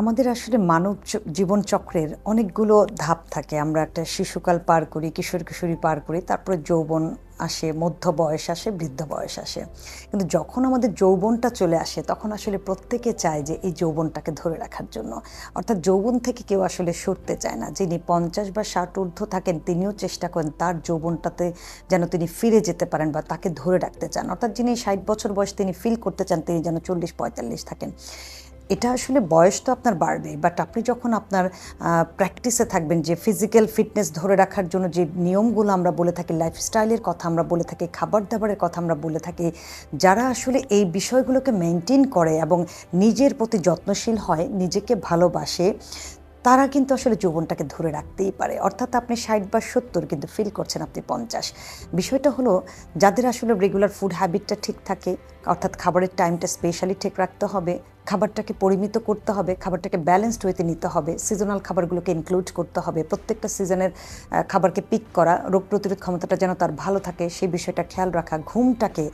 আমাদের আসলে মানব জীবন চক্রের অনেকগুলো ধাপ থাকে। আমরা একটা শিশুকাল পার করি, কিশোর কিশোরী পার করি, তারপরে যৌবন আসে, মধ্য বয়স আসে, বৃদ্ধ বয়স আসে। কিন্তু যখন আমাদের যৌবনটা চলে আসে, তখন আসলে প্রত্যেকে চায় যে এই যৌবনটাকে ধরে রাখার জন্য। অর্থাৎ যৌবন থেকে কেউ আসলে সরতে চায় না। যিনি পঞ্চাশ বা ষাট ঊর্ধ্ব থাকেন, তিনিও চেষ্টা করেন তার যৌবনটাতে যেন তিনি ফিরে যেতে পারেন বা তাকে ধরে রাখতে চান। অর্থাৎ যিনি ষাট বছর বয়স তিনি ফিল করতে চান, তিনি যেন চল্লিশ পঁয়তাল্লিশ থাকেন। এটা আসলে বয়স তো আপনার বাড়বেই বাট আপনি যখন আপনার প্র্যাকটিসে থাকবেন যে ফিজিক্যাল ফিটনেস ধরে রাখার জন্য যে নিয়মগুলো আমরা বলে থাকি লাইফস্টাইলের কথা আমরা বলে থাকি খাবার দাবারের কথা আমরা বলে থাকি, যারা আসলে এই বিষয়গুলোকে মেনটেন করে এবং নিজের প্রতি যত্নশীল হয়, নিজেকে ভালোবাসে, তারা কিন্তু আসলে যৌবনটাকে ধরে রাখতেই পারে। অর্থাৎ আপনি ষাট বা সত্তর কিন্তু ফিল করছেন আপনি পঞ্চাশ। বিষয়টা হলো, যাদের আসলে রেগুলার ফুড হ্যাবিটটা ঠিক থাকে অর্থাৎ খাবারের টাইমটা স্পেশালি ঠিক রাখতে হবে, খাবারটাকে পরিমিত করতে হবে, খাবারটাকে ব্যালেন্সড ওয়েতে নিতে হবে সিজনাল খাবারগুলোকে ইনক্লুড করতে হবে, প্রত্যেকটা সিজনের খাবারকে পিক করা, রোগ প্রতিরোধ ক্ষমতাটা যেন তার ভালো থাকে সেই বিষয়টা খেয়াল রাখা, ঘুমটাকে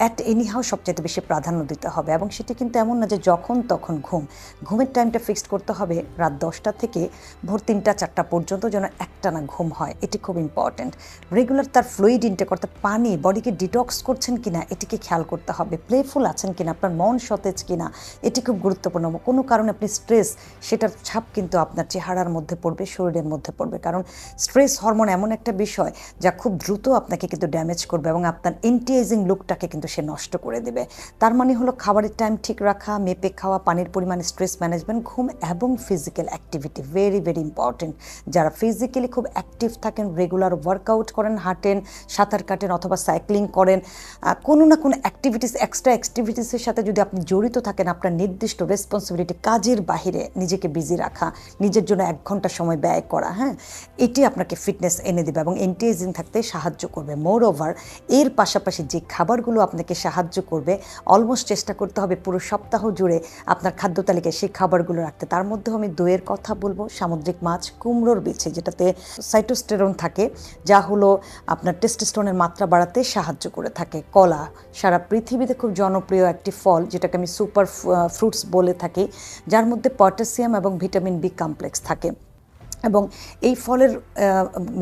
অ্যাট এনিহাও সবচেয়ে বেশি প্রাধান্য দিতে হবে। এবং সেটি কিন্তু এমন না যে যখন তখন ঘুম, ঘুমের টাইমটা ফিক্সড করতে হবে রাত দশটা থেকে ভোর তিনটা, চারটা পর্যন্ত যেন একটানা ঘুম হয়, এটি খুব ইম্পর্ট্যান্ট রেগুলার তার ফ্লুইড ইনটেক অর্থাৎ পানি বডিকে ডিটক্স করছেন কিনা, এটিকে খেয়াল করতে হবে। প্লেফুল আছেন কিনা, আপনার মন সতেজ কিনা, এটি খুব গুরুত্বপূর্ণ। কোনো কারণে আপনি স্ট্রেস সেটার ছাপ কিন্তু আপনার চেহারার মধ্যে পড়বে, শরীরের মধ্যে পড়বে। কারণ স্ট্রেস হরমোন এমন একটা বিষয় যা খুব দ্রুত আপনাকে কিন্তু ড্যামেজ করবে এবং আপনার এন্টি এজিং লুকটাকে কিন্তু সে নষ্ট করে দেবে। তার মানে হলো খাবারের টাইম ঠিক রাখা, মেপে খাওয়া, পানির পরিমাণ স্ট্রেস ম্যানেজমেন্ট ঘুম এবং physical activity very very important যারা ফিজিক্যালি খুব অ্যাক্টিভ থাকেন রেগুলার ওয়ার্কআউট করেন, হাঁটেন, সাঁতার কাটেন অথবা সাইক্লিং করেন কোনো না কোনো অ্যাক্টিভিটিস এক্সট্রা অ্যাক্টিভিটিসের সাথে যদি আপনি জড়িত থাকেন, আপনার নির্দিষ্ট রেসপন্সিবিলিটি কাজের বাহিরে নিজেকে বিজি রাখা, নিজের জন্য এক ঘণ্টা সময় ব্যয় করা হ্যাঁ এটি আপনাকে ফিটনেস এনে দেবে এবং এন্টিএজিং থাকতে সাহায্য করবে। মোর ওভার এর পাশাপাশি যে খাবারগুলো আপনাকে সাহায্য করবে অলমোস্ট চেষ্টা করতে হবে পুরো সপ্তাহ জুড়ে আপনার খাদ্য তালিকায় সেই খাবারগুলো রাখতে। তার মধ্যেও আমি দইয়ের কথা বলব, সামুদ্রিক মাছ, কুমড়োর বিছে যেটাতে সাইটোস্টেরন থাকে, যা হলো আপনার টেস্টোস্টেরনের মাত্রা বাড়াতে সাহায্য করে থাকে। কলা, সারা পৃথিবীতে খুব জনপ্রিয় একটি ফল, যেটাকে আমি সুপার ফ্রুটস বলে থাকি, যার মধ্যে পটাশিয়াম এবং ভিটামিন বি কমপ্লেক্স থাকে। এবং এই ফলের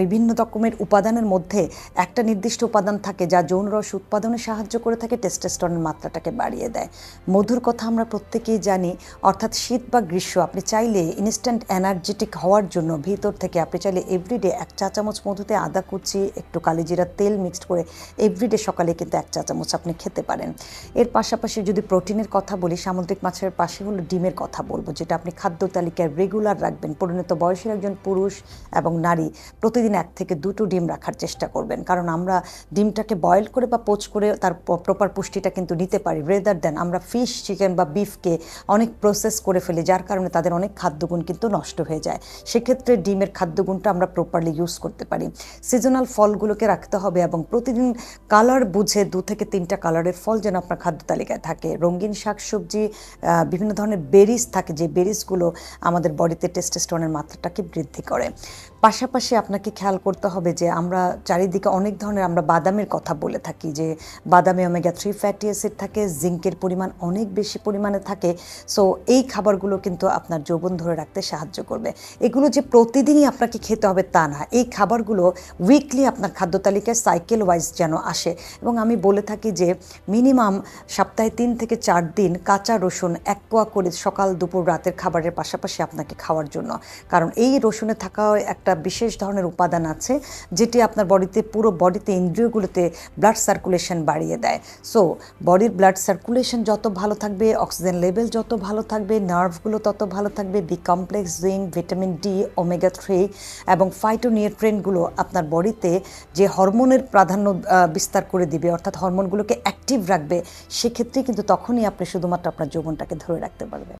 বিভিন্ন রকমের উপাদানের মধ্যে একটা নির্দিষ্ট উপাদান থাকে যা যৌন রস উৎপাদনে সাহায্য করে থাকে টেস্টোস্টেরনের মাত্রাটাকে বাড়িয়ে দেয়। মধুর কথা আমরা প্রত্যেকেই জানি, অর্থাৎ শীত বা গ্রীষ্ম, আপনি চাইলে ইনস্ট্যান্ট এনার্জেটিক হওয়ার জন্য ভিতর থেকে আপনি চাইলে এভরিডে এক চা চামচ মধুতে আদা কুচি, একটু কালিজিরা তেল মিক্সড করে এভরিডে সকালে কিন্তু এক চা চামচ আপনি খেতে পারেন। এর পাশাপাশি যদি প্রোটিনের কথা বলি, সামুদ্রিক মাছের পাশে হলো ডিমের কথা বলব, যেটা আপনি খাদ্য তালিকায় রেগুলার রাখবেন। পরিণত বয়সের একজন পুরুষ এবং নারী প্রতিদিন এক থেকে দুটো ডিম রাখার চেষ্টা করবেন। কারণ আমরা ডিমটাকে বয়েল করে বা পোচ করে তার প্রপার পুষ্টিটা কিন্তু নিতে পারি। রেদার দেন আমরা ফিশ চিকেন বা বিফকে অনেক প্রসেস করে ফেলি, যার কারণে তাদের অনেক খাদ্যগুণ কিন্তু নষ্ট হয়ে যায়। সেক্ষেত্রে ডিমের খাদ্যগুণটা আমরা প্রপারলি ইউজ করতে পারি। সিজনাল ফলগুলোকে রাখতে হবে এবং প্রতিদিন কালার বুঝে দু থেকে তিনটা কালারের ফল যেন আপনার খাদ্য তালিকায় থাকে। রঙিন শাকসবজি বিভিন্ন ধরনের বেরিজ থাকে। যে বেরিজগুলো আমাদের বডিতে টেস্টোস্টেরনের মাত্রাটাকে বৃদ্ধি করে। পাশাপাশি আপনাকে খেয়াল করতে হবে যে আমরা চারিদিকে অনেক ধরনের আমরা বাদামের কথা বলে থাকি যে বাদামে ওমেগা থ্রি ফ্যাটি অ্যাসিড থাকে জিঙ্কের পরিমাণ অনেক বেশি পরিমাণে থাকে। সো এই খাবারগুলো কিন্তু আপনার যৌবন ধরে রাখতে সাহায্য করবে। এগুলো যে প্রতিদিনই আপনাকে খেতে হবে তা না। এই খাবারগুলো উইকলি আপনার খাদ্য তালিকায় সাইকেল ওয়াইজ যেন আসে। এবং আমি বলে থাকি যে মিনিমাম সপ্তাহে তিন থেকে চার দিন কাঁচা রসুন, এক পোয়া করে সকাল, দুপুর, রাতের খাবারের পাশাপাশি আপনাকে খাওয়ার জন্য। কারণ এই রসুনে থাকা একটা বিশেষ ধরনের উপাদান আছে, যেটি আপনার বডিতে, পুরো বডিতে ইন্দ্রিয়গুলোতে ব্লাড সার্কুলেশন বাড়িয়ে দেয়। সো বডির ব্লাড সার্কুলেশন যত ভালো থাকবে অক্সিজেন লেভেল যত ভালো থাকবে নার্ভগুলো তত ভালো থাকবে B complex zinc vitamin D omega three এবং ফাইটোনিউট্রেনগুলো আপনার বডিতে যে হরমোনের প্রাধান্য বিস্তার করে দিবে, অর্থাৎ হরমোনগুলোকে অ্যাক্টিভ রাখবে, সেক্ষেত্রে কিন্তু তখনই আপনি শুধুমাত্র আপনার যৌবনটাকে ধরে রাখতে পারবেন।